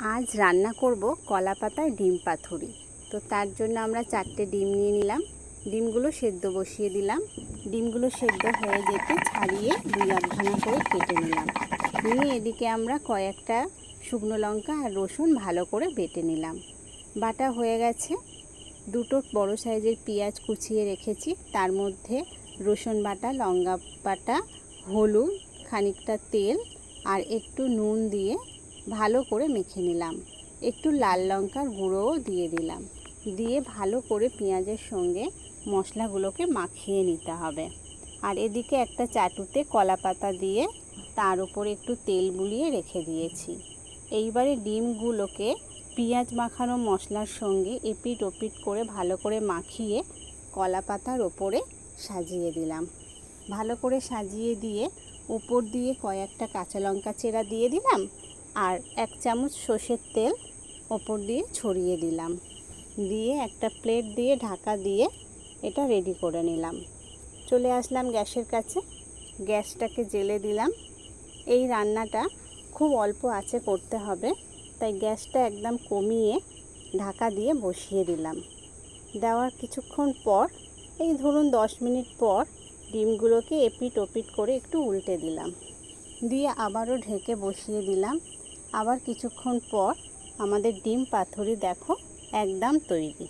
আজ রান্না করব কলা পাতায় ডিম পাথুরি। তো তার জন্য আমরা চারটে ডিম নিয়ে নিলাম। ডিমগুলো সেদ্ধ বসিয়ে দিলাম। ডিমগুলো সেদ্ধ হয়ে যেতে ছাড়িয়ে দুই আধখানা করে কেটে নিলাম। নিয়ে এদিকে আমরা কয়েকটা শুকনো লঙ্কা আর রসুন ভালো করে বেটে নিলাম। বাটা হয়ে গেছে। দুটো বড় সাইজের পেঁয়াজ কুচিয়ে রেখেছি। তার মধ্যে রসুন বাটা, লঙ্কা বাটা, হলুদ, খানিকটা তেল আর একটু নুন দিয়ে ভালো করে মেখে নিলাম। একটু লাল লঙ্কার গুঁড়োও দিয়ে দিলাম। দিয়ে ভালো করে পেঁয়াজের সঙ্গে মশলাগুলোকে মাখিয়ে নিতে হবে। আর এদিকে একটা চাটুতে কলা পাতা দিয়ে তার উপরে একটু তেল বুলিয়ে রেখে দিয়েছি। এইবারে ডিমগুলোকে পেঁয়াজ মাখানো মশলার সঙ্গে এপিট ওপিট করে ভালো করে মাখিয়ে কলা পাতার ওপরে সাজিয়ে দিলাম। ভালো করে সাজিয়ে দিয়ে উপর দিয়ে কয়েকটা কাঁচা লঙ্কা চেরা দিয়ে দিলাম। আর এক চামচ সর্ষের তেল ওপর দিয়ে ছড়িয়ে দিলাম। দিয়ে একটা প্লেট দিয়ে ঢাকা দিয়ে এটা রেডি করে নিলাম। চলে আসলাম গ্যাসের কাছে। গ্যাসটাকে জেলে দিলাম। এই রান্নাটা খুব অল্প আছে করতে হবে, তাই গ্যাসটা একদম কমিয়ে ঢাকা দিয়ে বসিয়ে দিলাম। দেওয়ার কিছুক্ষণ পর, এই ধরুন দশ মিনিট পর, ডিমগুলোকে এপিট ওপিট করে একটু উল্টে দিলাম। দিয়ে আবারও ঢেকে বসিয়ে দিলাম। আবার কিছুক্ষণ পর আমাদের ডিম পাথরি দেখো একদম তৈরি।